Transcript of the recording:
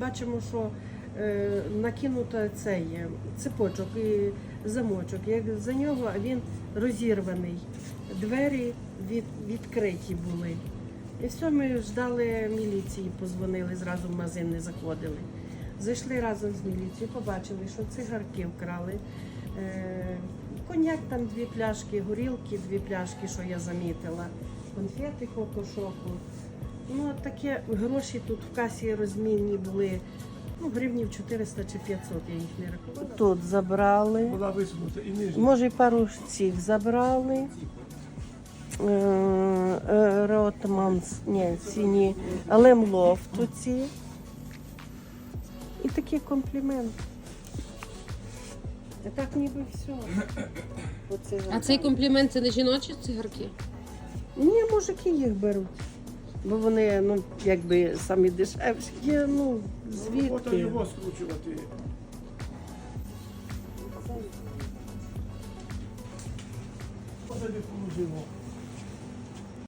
бачимо, що е, накинуто цей е, цепочок і замочок. Як за нього він розірваний. Двері від, відкриті були. І все, ми ждали міліції, позвонили, зразу в магазин не заходили. Зайшли разом з міліцією, побачили, що цигарки вкрали. Е, коньяк там дві пляшки, горілки, дві пляшки, що я замітила, конфети кокошоку. Ну, от таке гроші тут в касі розмінні були. Ну, гривнів 400 чи 500, я їх не рахувала. Тут забрали. Була висунута і нижня. Може, і пару цих забрали. Е, е, Ротманс, ні, ці ні. Лемлофту ці. І такий комплімент. А так ніби все. Оце А цей комплімент це не жіночі цигарки? Ні, мужики їх беруть. Бо вони, ну, якби самі дешевші. Ну, звідки? його скручувати. Подалі не поможемо.